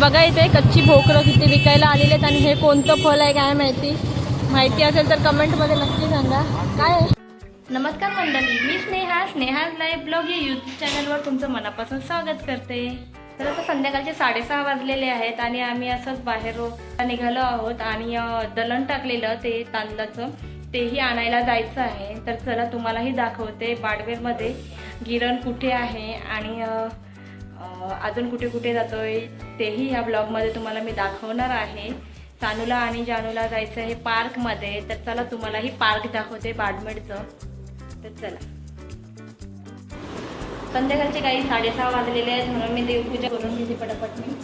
बघा इथे कच्ची भोकरं किती विकायला आलेले आहेत आणि हे कोणतं फळ आहे काय माहिती? माहिती असेल तर कमेंटमध्ये नक्की सांगा. काय नमस्कार मंडळी मी स्नेहा स्नेहा लाईव्ह ब्लॉग या यूट्यूब चॅनलवर तुमचं मनापासून स्वागत करते. तर आता संध्याकाळचे साडेसहा वाजलेले आहेत आणि आम्ही असंच बाहेर निघालो आहोत आणि दलण टाकलेलं ते तांदळाचं तेही आणायला जायचं आहे. तर चला तुम्हालाही दाखवते बाडवेरमध्ये गिरण कुठे आहे आणि अजून कुठे कुठे जातोय तेही ह्या ब्लॉगमध्ये तुम्हाला मी दाखवणार आहे. सानूला आणि जानूला जायचं आहे पार्कमध्ये. तर चला तुम्हालाही पार्क दाखवते बाडमेडचं. तर चला. संध्याकाळचे काही साडेसहा वाजलेले आहेत म्हणून मी देवपूजा करून घेते पटापट मी.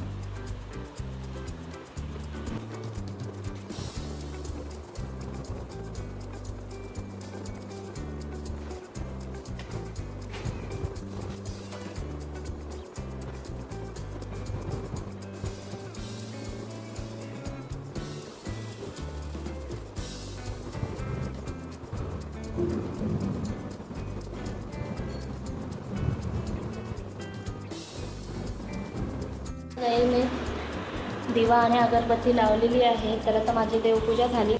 दिवा आणि अगरबत्ती लावलेली आहे. तर आता माझी देवपूजा झाली.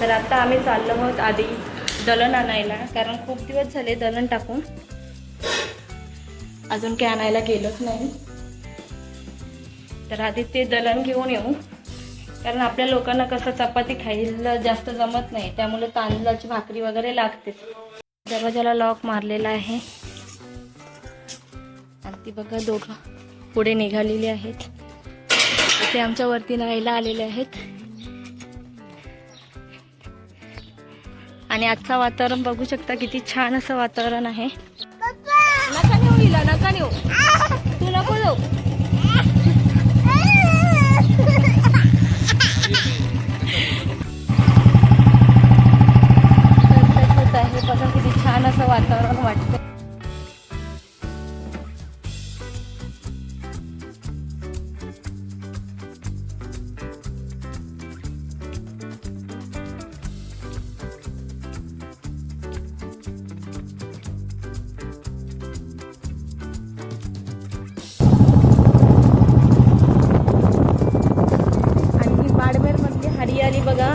तर आता आम्ही चाललो आहोत आधी दलण आणायला. कारण खूप दिवस झाले दलण टाकून. अजून काही आणायला गेलोच नाही. तर आधी ते दलण घेऊन येऊ. कारण आपल्या लोकांना कसं चपाती खायला जास्त जमत नाही. त्यामुळे तांदळाची भाकरी वगैरे लागते. दरवाजाला लॉक मारलेला आहे. आणि ती बघा दोघं पुढे निघालेली आहेत. ते आमच्या वरती न्हायला आलेले आहेत. आणि आजचं वातावरण बघू शकता किती छान असं वातावरण आहे. नका नेऊ हिला नका नेऊ. तू नको जाऊ. होत आहे बघा किती छान असं वातावरण वाटतं मधली हरियाली बघा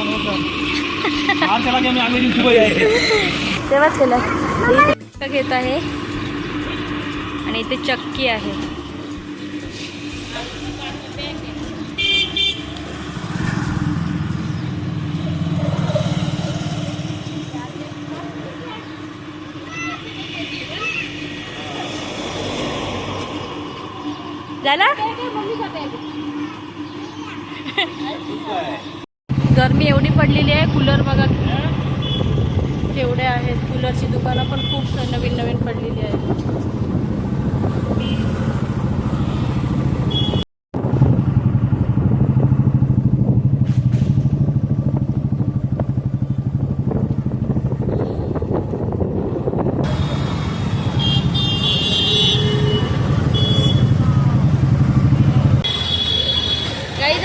आज त्याला तेव्हाच केलं. घेत आहे. आणि इथे चक्की आहे. झाला? गरमी एवढी पडलेली आहे कूलर बघा. केवढे आहेत कूलरची दुकानं पण खूप नवीन नवीन पडलेली आहेत.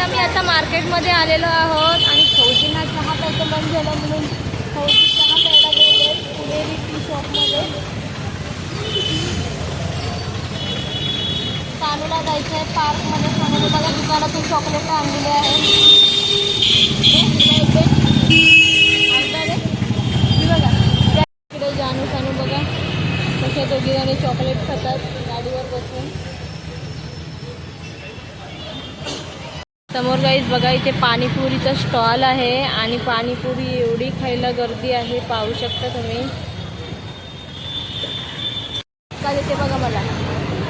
आम्ही आता मार्केटमध्ये आलेलो आहोत आणि फौजींना चहा प्यायचं बंद झालं म्हणून फौजी चहा प्यायला गेले पुणेरी टी शॉपमध्ये. कानूला जायचं आहे पार्कमध्ये. सानूला बघा दुकानातून चॉकलेट आणलेले आहे. बघा त्या इकडे जानू सानू बघा. कशा दोघी जणी चॉकलेट खातात गाडीवर बसून. समोर गाईज बघा इथे पाणीपुरीचा स्टॉल आहे आणि पाणीपुरी एवढी खायला गर्दी आहे पाहू शकता तुम्ही. का देते बघा मला.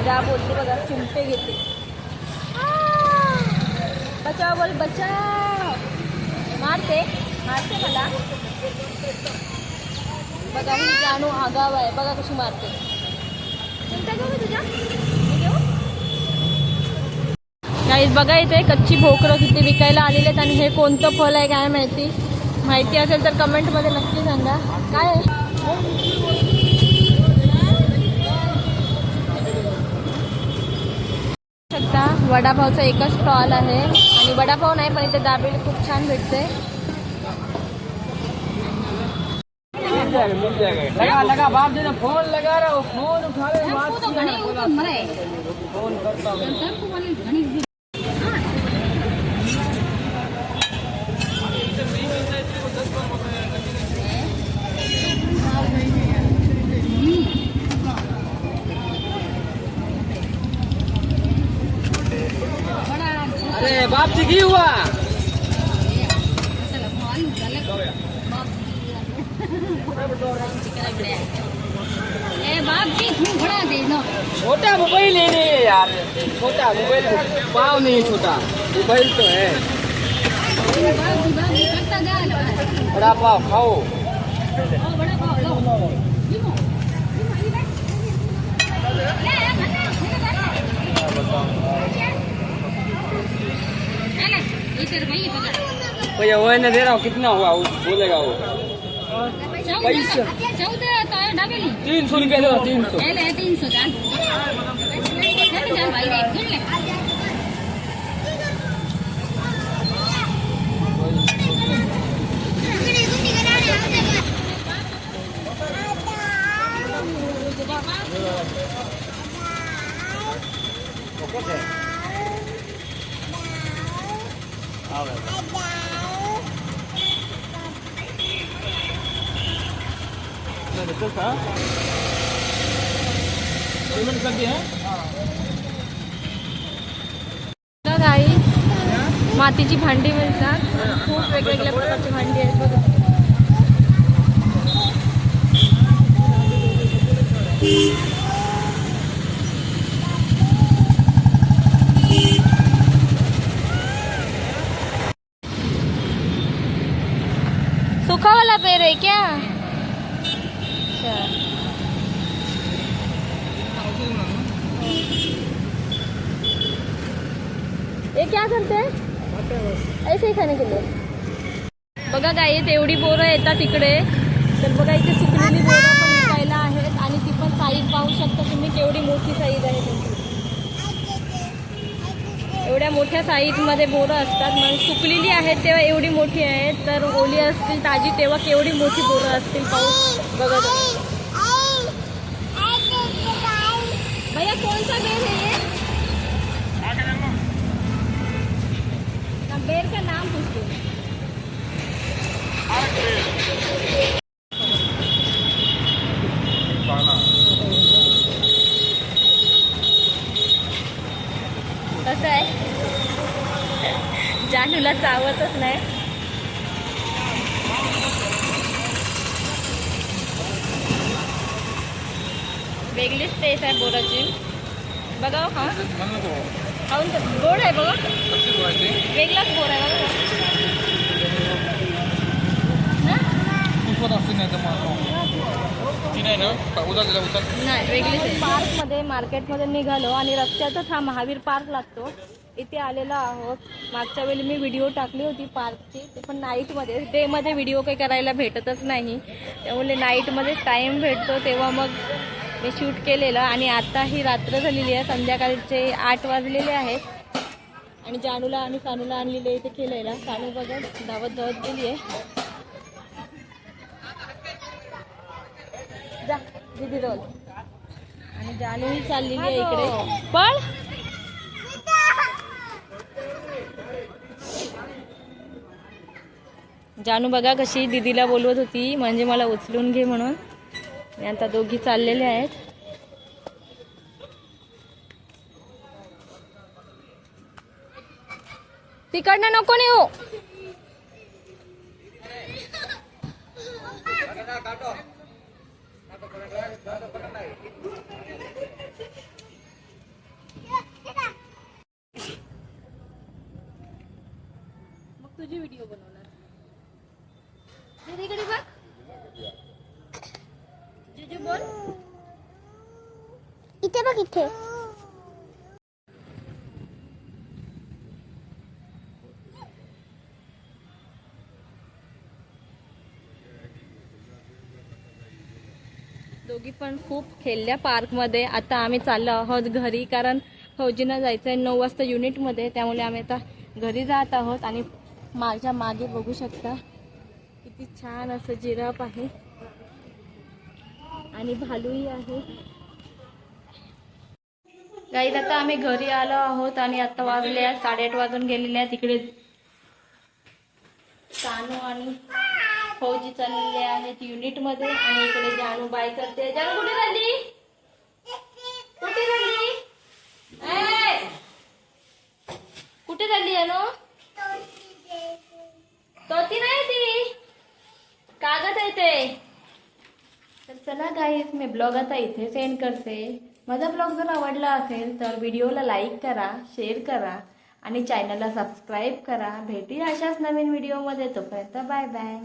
जा बोलते बघा चिमटे घेते. बचाव बोल बचाव. मारते मारते मला. बघा ही जानू आगाव आहे. बघा कशी मारते. चिमटा घेऊ तुझ्या गाईज बघा इथे कच्ची भोकरं किती विकायला आलेले आहेत आणि हे कोणतं फळ आहे काय माहिती? माहिती असेल तर कमेंटमध्ये नक्की सांगा. काय शकता वडापावचा एकच स्टॉल आहे. आणि वडापाव नाही पण इथे दाबेली खूप छान भेटते. लगा लगा बाप जी ने फोन लगा रहा फोन उठा रहे बात किया बोला, फोन करता छोटा मोबाइल ही नहीं है यार छोटा मोबाइल पाव नहीं है छोटा मोबाइल तो है बड़ा पाव खाओ भैया वो ने दे रहा हूँ कितना हुआ वो बोलेगा वो પૈસા તીનસો રૂપિયા તીનસો हूँ, पेमेंट कर गाई मातीची भांडी मिळतात. खूप वेगवेगळ्या प्रकारची भांडी आहेत बघा. सूखा वाला पेड़ है क्या? क्या करते हैं? ऐसे ही खाने के लिए। बघा काय येत एवढी बोरं येतात इकडे. तर बघा इथे सुकलेली बोरं पण विकायला आहेत आणि ती पण साईज पाहू शकता तुम्ही केवढी मोठी साईज आहे त्याची. एवढ्या मोठ्या साईजमध्ये बोरं असतात. मग सुकलेली आहेत तेव्हा एवढी मोठी आहेत. तर ओली असतील ताजी तेव्हा केवढी मोठी बोरं असतील पाऊस बघा तुम्ही. भैया कौन सा बेर है ये ना बेर का नाम पूछते हैं कसं आहे जानूला चावतच नाही. वेगळीच टेस्ट आहे बोराची. बघा हो, खाऊन तर गोड आहे बघा. वेगळाच बोर आहे बघा. नाही वेगळीच पार्कमध्ये मार्केटमध्ये निघालो आणि रस्त्यातच हा महावीर पार्क लागतो. इथे आलेलो आहोत. मागच्या वेळी मी व्हिडिओ टाकली होती पार्कची ते पण नाईटमध्ये डेमध्ये व्हिडिओ काही करायला भेटतच नाही. त्यामुळे नाईटमध्येच टाईम भेटतो. तेव्हा मग मी शूट केलेलं आणि आता ही रात्र झालेली आहे. संध्याकाळचे आठ वाजलेले आहेत आणि जानूला आणि सानूला आणलेले इथे खेळायला सानू बघा धावत धावत गेली आहे. जा दीदी रोल. आणि जानूही चाललेली आहे इकडे. पण जानू बघा कशी दीदीला बोलवत होती म्हणजे मला उचलून घे म्हणून. आता दोघी चाललेल्या आहेत. तिकडनं नको नेऊ. मग तुझी व्हिडिओ बनवणार. इथे बघ इथे. दोघी पण खूप खेळल्या पार्कमध्ये आता आम्ही चाललो आहोत घरी कारण फौजींना जायचं आहे नऊ वाजता युनिटमध्ये त्यामुळे आम्ही आता घरी जात आहोत आणि माझ्या मागे बघू शकता किती छान असं जिराफ आहे. आणि भालूही आहे. गाईत आता आम्ही घरी आलो आहोत आणि आता वाजले आहेत साडेआठ वाजून गेलेले आहेत तिकडे सानू आणि फौजी चाललेले आहेत युनिटमध्ये आणि इकडे जानू बाय करते. जानू कुठे झाली कुठे झाली कुठे झाली जानू? तोती नाही ती. कागद आहे ते. तर चला गाईज मी ब्लॉग आता इथे सेंड करते. माझा ब्लॉग जर आवडला असेल तर व्हिडिओला लाईक करा शेअर करा आणि चॅनलला सबस्क्राईब करा. भेटूया अशाच नवीन व्हिडिओमध्ये. तोपर्यंत बाय बाय.